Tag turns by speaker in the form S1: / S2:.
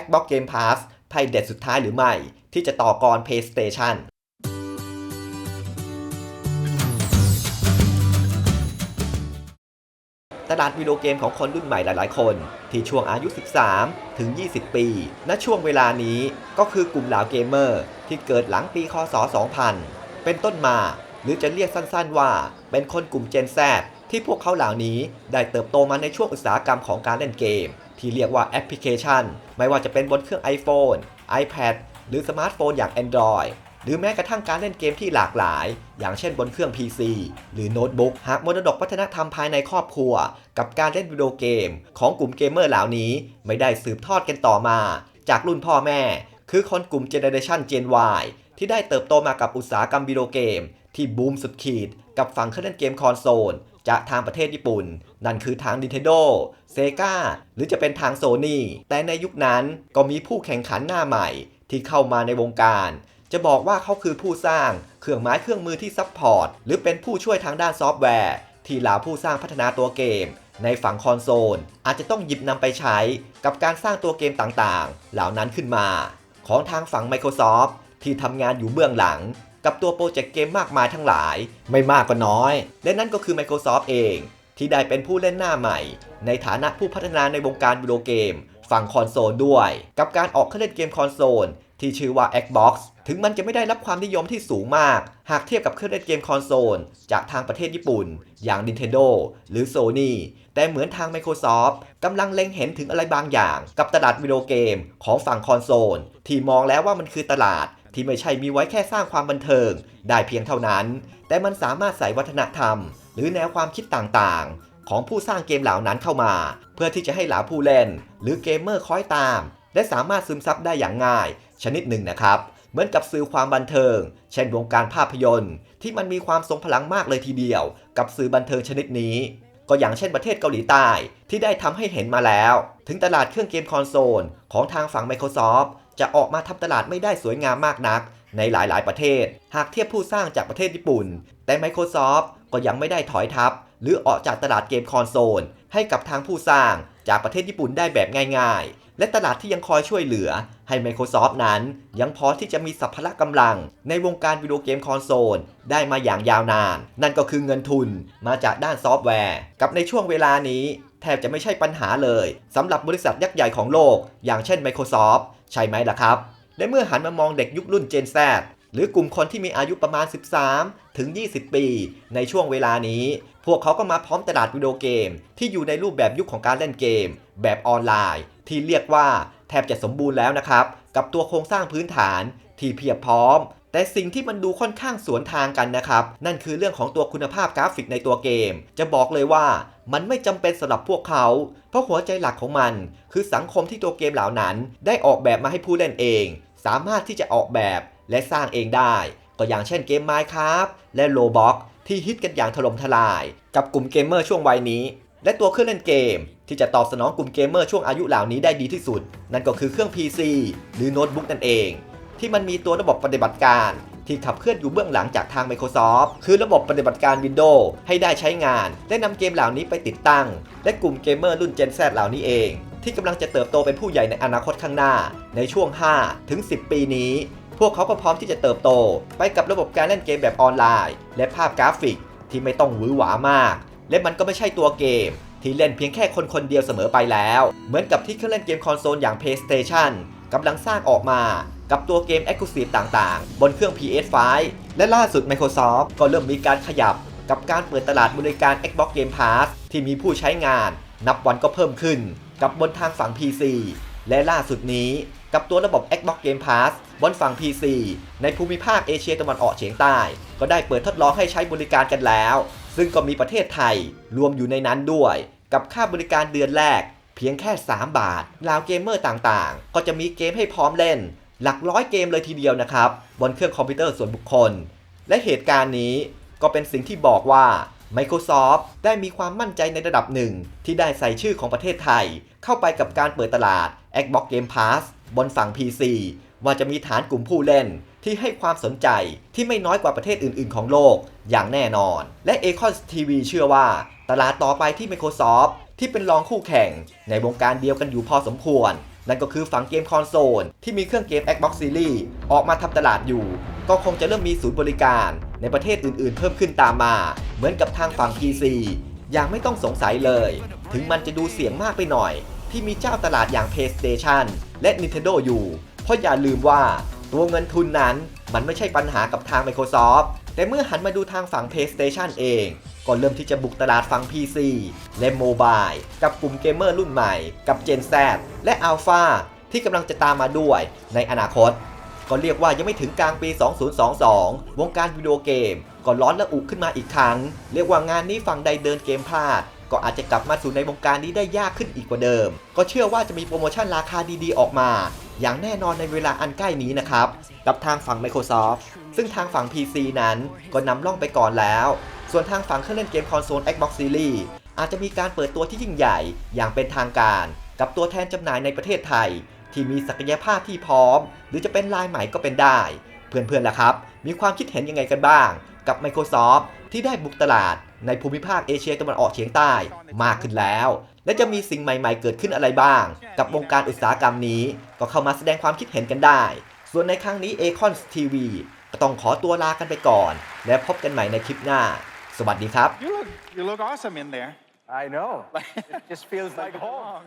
S1: Xbox Game Pass ไพ่เด็ดสุดท้ายหรือไม่ ที่จะต่อกร PlayStation ตลาดวิดีโอเกมของคนรุ่นใหม่หลาย ๆ คน ที่ช่วงอายุ 13 ถึง 20 ปี ณ ช่วงเวลานี้ก็คือกลุ่มเหล่าเกมเมอร์ ที่เกิดหลังปี คศ 2000 เป็นต้นมา หรือจะเรียกสั้น ๆ ว่า เป็นคนกลุ่ม Gen Z ที่พวกเขาเหล่านี้ได้เติบโตมาในช่วงอุตสาหกรรมของการเล่นเกม ที่เรียกว่าแอปพลิเคชัน ไม่ว่าจะเป็นบนเครื่อง iPhone iPad หรือสมาร์ทโฟนอย่าง Android หรือแม้กระทั่งการเล่นเกมที่หลากหลาย อย่างเช่นบนเครื่อง PC หรือโน้ตบุ๊ก หากมรดกวัฒนธรรมภายในครอบครัว กับการเล่นวิดีโอเกม ของกลุ่มเกมเมอร์เหล่านี้ ไม่ได้สืบทอดกันต่อมา จากรุ่นพ่อแม่ คือคนกลุ่ม Generation Gen Y ที่ได้เติบโตมากับอุตสาหกรรมวิดีโอเกม ที่บูมสุดขีด กับฝั่งเครื่องเล่นเกมคอนโซล จากทางประเทศญี่ปุ่น นั่นคือทาง Nintendo Sega หรือจะเป็นทาง Sony แต่ในยุคนั้นก็มีผู้แข่งขันหน้าใหม่ที่เข้ามาในวงการ จะบอกว่าเขาคือผู้สร้างเครื่องไม้เครื่องมือที่ซัพพอร์ต หรือเป็นผู้ช่วยทางด้านซอฟต์แวร์ ที่เหล่าผู้สร้างพัฒนาตัวเกม ในฝั่งคอนโซล อาจจะต้องหยิบนำไปใช้ กับการสร้างตัวเกมต่างๆ เหล่านั้นขึ้นมา ของทางฝั่ง Microsoft ที่ทำงานอยู่เบื้องหลัง กับตัวโปรเจกต์เกมมากมายทั้งหลาย ไม่มากก็น้อย และนั่นก็คือ Microsoft เอง ที่ได้เป็นผู้เล่นหน้าใหม่ ในฐานะผู้พัฒนาในวงการวิดีโอเกม ฝั่งคอนโซลด้วย กับการออกเครื่องเล่นเกมคอนโซลที่ชื่อว่า Xbox ถึงมันจะไม่ได้รับความนิยมที่สูงมาก หากเทียบกับเครื่องเล่นเกมคอนโซล จากทางประเทศญี่ปุ่น อย่าง Nintendo หรือ Sony แต่เหมือนทาง Microsoft กำลังเล็งเห็นถึงอะไรบางอย่าง กับตลาดวิดีโอเกมของฝั่งคอนโซล ที่มองแล้วว่ามันคือตลาด ที่ไม่ใช่มีไว้แค่สร้างความบันเทิง ได้เพียงเท่านั้น แต่มันสามารถใส่วัฒนธรรม หรือแนวความคิดต่างๆ ของผู้สร้างเกมเหล่านั้นเข้ามา เพื่อที่จะให้เหล่าผู้เล่น หรือเกมเมอร์คอยตาม และสามารถซึมซับได้อย่างง่าย ชนิดหนึ่งนะครับ เหมือนกับสื่อความบันเทิง เช่นวงการภาพยนตร์ ที่มันมีความทรงพลังมากเลยทีเดียว กับสื่อบันเทิงชนิดนี้ ก็อย่างเช่นประเทศเกาหลีใต้ที่ได้ทำให้เห็นมาแล้ว ถึงตลาดเครื่องเกมคอนโซลของทางฝั่ง Microsoft จะออกมาทำตลาดไม่ได้สวยงามมากนัก ในหลายๆ ประเทศ หากเทียบผู้สร้างจากประเทศญี่ปุ่น แต่ Microsoft ก็ยังไม่ได้ถอยทับ หรือออกจากตลาดเกมคอนโซล ให้กับทางผู้สร้างจากประเทศญี่ปุ่นได้แบบง่าย ๆ และตลาดที่ยังคอยช่วยเหลือ ให้ Microsoft นั้น ยังพอที่จะมีสัพพละกำลัง ในวงการวิดีโอเกมคอนโซล ได้มาอย่างยาวนาน นั่นก็คือเงินทุนมาจากด้านซอฟต์แวร์ กับในช่วงเวลานี้แทบจะไม่ใช่ปัญหาเลยสำหรับบริษัทยักษ์ใหญ่ของโลก อย่างเช่น Microsoft ใช่ไหมล่ะครับ และเมื่อหันมามองเด็กยุครุ่น Gen Z หรือกลุ่มคนที่มีอายุประมาณ 13 ถึง 20 ปี ในช่วงเวลานี้ พวกเขาก็มาพร้อมตลาดวิดีโอเกม ที่อยู่ในรูปแบบยุคของการเล่นเกม แบบออนไลน์ ที่เรียกว่าแทบจะสมบูรณ์แล้วนะครับ กับตัวโครงสร้างพื้นฐานที่เพียบพร้อม แต่สิ่งที่มันดูค่อนข้างสวนทางกันนะครับ นั่นคือเรื่องของตัวคุณภาพกราฟิกในตัวเกม จะบอกเลยว่ามันไม่จำเป็นสำหรับพวกเขา เพราะหัวใจหลักของมัน คือสังคมที่ตัวเกมเหล่านั้น ได้ออกแบบมาให้ผู้เล่นเอง สามารถที่จะออกแบบและสร้างเองได้ ก็อย่างเช่นเกม Minecraft และ Roblox ที่ฮิตกันอย่างถล่มทลาย กับกลุ่มเกมเมอร์ช่วงวัยนี้ และตัวเครื่องเล่นเกม ที่จะตอบสนองกลุ่มเกมเมอร์ช่วงอายุเหล่านี้ได้ดีที่สุด นั่นก็คือเครื่อง PC หรือโน้ตบุ๊กนั่นเอง ที่มันมีตัวระบบปฏิบัติการ ที่ขับเคลื่อนอยู่เบื้องหลังจากทาง Microsoft คือระบบปฏิบัติการ Windows ให้ได้ใช้งาน และนำเกมเหล่านี้ไปติดตั้ง และกลุ่มเกมเมอร์รุ่น Gen Z เหล่านี้เอง ที่กำลังจะเติบโตเป็นผู้ใหญ่ในอนาคตข้างหน้า ในช่วง 5 ถึง 10 ปีนี้ พวกเขาก็พร้อมที่จะเติบโต ไปกับระบบการเล่นเกมแบบออนไลน์ และภาพกราฟิกที่ไม่ต้องหวือหวามาก และมันก็ไม่ใช่ตัวเกม ที่เล่นเพียงแค่คนคนเดียวเสมอไปแล้ว เหมือนกับที่เครื่องเล่นเกมคอนโซลอย่าง PlayStation กำลังสร้างออกมา กับตัวเกม Exclusive ต่างๆ บนเครื่อง PS5 และล่าสุด Microsoft ก็เริ่มมีการขยับกับการเปิดตลาดบริการ Xbox Game Pass ที่มีผู้ใช้งาน นับวันก็เพิ่มขึ้น กับบนทางฝั่ง PC และล่าสุดนี้กับตัวระบบ Xbox Game Pass บนฝั่ง PC ในภูมิภาคเอเชียตะวันออกเฉียงใต้ ก็ได้เปิดทดลองให้ใช้บริการกันแล้ว ซึ่งก็มีประเทศไทยรวมอยู่ในนั้นด้วย กับค่าบริการเดือนแรก เพียงแค่ 3 บาทลาวเกมเมอร์ต่างๆ ก็จะมีเกมให้พร้อมเล่น หลักร้อยเกมเลยทีเดียวนะครับ บนเครื่องคอมพิวเตอร์ส่วนบุคคล และเหตุการณ์นี้ก็เป็นสิ่งที่บอกว่า Microsoft ได้มีความมั่นใจในระดับหนึ่ง ที่ได้ใส่ชื่อของประเทศไทย เข้าไปกับการเปิดตลาด Xbox Game Pass บนฝั่ง PC ว่าจะมีฐานกลุ่มผู้เล่นที่ให้ความสนใจที่ไม่น้อยกว่าประเทศอื่น ๆ ของโลกอย่างแน่นอน และ a c o n TV เชื่อว่า ตลาดต่อไปที่ Microsoft ที่เป็นรองคู่แข่งในวงการเดียวกันอยู่พอสมควร นั่นก็คือฝั่งเกมคอนโซลที่มีเครื่องเกม Xbox Series ออกมาทำตลาดอยู่ ก็คงจะเริ่มมีศูนย์บริการ ในประเทศอื่นๆ เพิ่มขึ้นตามมา เหมือนกับทางฝั่ง PC อย่างไม่ต้องสงสัยเลย ถึงมันจะดูเสี่ยงมากไปหน่อย ที่มีเจ้าตลาดอย่าง PlayStation และ Nintendo อยู่ เพราะอย่าลืมว่าตัวเงินทุนนั้นมันไม่ใช่ปัญหากับทาง Microsoft แต่เมื่อหันมาดูทางฝั่ง PlayStation เอง ก็เริ่มที่จะบุกตลาดฝั่ง PC และโมบายกับกลุ่มเกมเมอร์รุ่นใหม่ กับ Gen Z และ Alpha ที่กำลังจะตามมาด้วยในอนาคต ก็เรียกว่ายังไม่ถึงกลางปี 2022 วงการวิดีโอเกม ก็ร้อนและอุขึ้นมาอีกครั้ง เรียกว่างานนี้ฝั่งใดเดินเกมพลาด ก็อาจจะกลับมาสู่ในวงการนี้ได้ยากขึ้นอีกกว่าเดิม ก็เชื่อว่าจะมีโปรโมชั่นราคาดีๆ ออกมา อย่างแน่นอนในเวลาอันใกล้นี้นะครับ กับทางฝั่ง Microsoft ซึ่งทางฝั่ง PC นั้นก็นำล่องไปก่อนแล้ว ส่วนทางฝั่งเครื่องเล่นเกมคอนโซล Xbox Series อาจจะมีการเปิดตัวที่ยิ่งใหญ่อย่างเป็นทางการ กับตัวแทนจำหน่ายในประเทศไทย ที่มีศักยภาพที่พร้อม หรือจะเป็นลายใหม่ก็เป็นได้ เพื่อนๆล่ะครับ มีความคิดเห็นยังไงกันบ้าง กับ Microsoft ที่ได้บุกตลาดในภูมิภาคเอเชียตะวันออกเฉียงใต้มากขึ้นแล้ว และจะมีสิ่งใหม่ๆเกิดขึ้นอะไรบ้าง กับวงการอุตสาหกรรมนี้ ก็เข้ามาแสดงความคิดเห็นกันได้ ส่วนในครั้งนี้ a c o n TV ก็ต้องขอตัวลากันไปก่อน และพบกันใหม่ในคลิปหน้า สวัสดีครับ
S2: You look, you look awesome in there.
S3: I know. It just feels like home.
S2: belong.